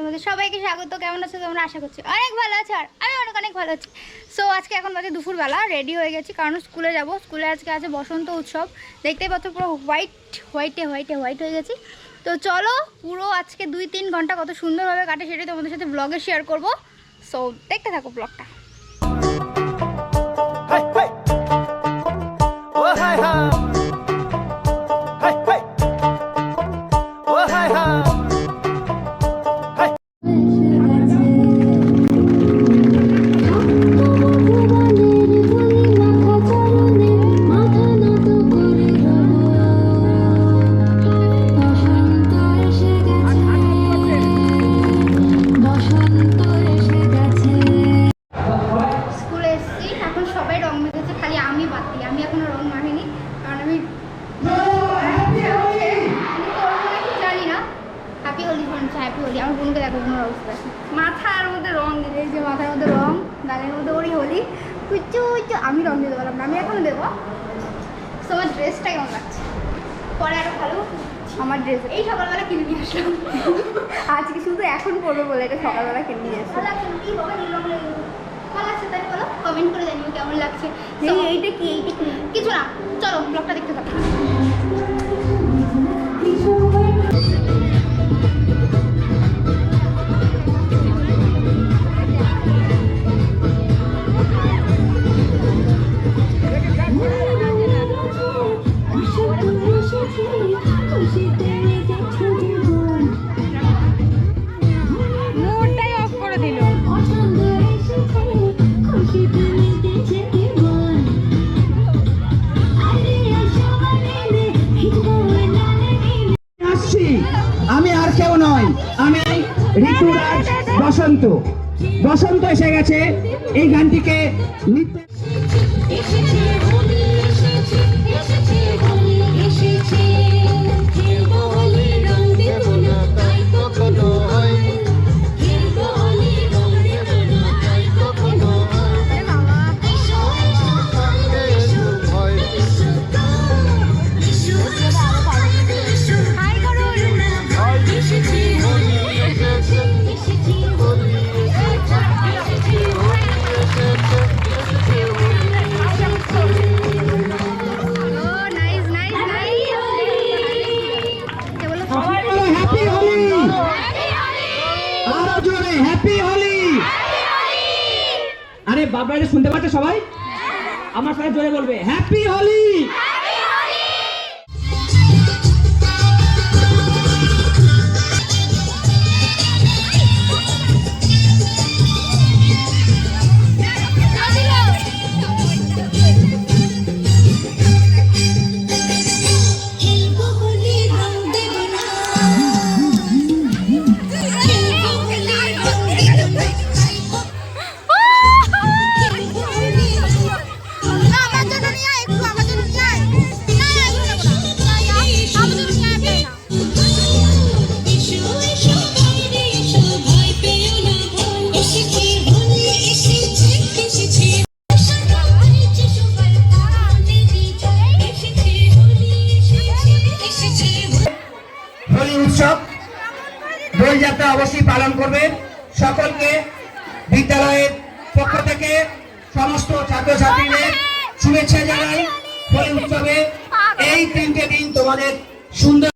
তোমাদের সবাইকে স্বাগত। কেমন আছো তোমরা? আশা করছি অনেক ভালো আছো আর আমি অনেক অনেক ভালো আছি। সো আজকে এখন বাজে দুপুরবেলা রেডি হয়ে গেছি কারণ স্কুলে যাব। স্কুলে আজকে আছে বসন্ত উৎসব। দেখতেই পাচ্ছ পুরো হোয়াইট হোয়াইটে হোয়াইটে হোয়াইট হয়ে গেছি। তো চলো, পুরো আজকে দুই তিন ঘণ্টা কত সুন্দরভাবে কাটে সেটাই তোমাদের সাথে ব্লগে শেয়ার করব। সো দেখতে থাকো ব্লগটা অবস্থা মাথার মধ্যে রং দিলে যে মাথার মধ্যে রং গালের মধ্যে ওরই হোলি। কুচু কুচু আমি রং দিতে পারলাম না আমি এখনও দেবো। তো আমার ড্রেসটা কেমন লাগছে? পরে আরও ভালো। আমার ড্রেস এই সকালবেলা কিনে নিয়ে আসলাম। আজকে শুধু এখন পরবো বলে এটা সকালবেলা কিনে নিয়ে আসলাম। ভালো লাগছে তাই বলো কমেন্ট করে জানিও কেমন লাগছে। এই এইটা কি এইটা কি? কিছু না চলো ব্লগটা দেখতে থাকো। আমি ঋতুরাজ বসন্ত। বসন্ত এসে গেছে। এই গানটিকে নিত্য বাবা শুনতে পাচ্ছেন সবাই? আমার সাথে জোরে বলবে হ্যাপি হোলি দোলযাত্রা অবশ্যই পালন করবে। সকলকে বিদ্যালয়ের পক্ষ থেকে সমস্ত ছাত্রছাত্রীদের শুভেচ্ছা জানাই। হোলি উৎসবে এই তিনটে দিন তোমাদের সুন্দর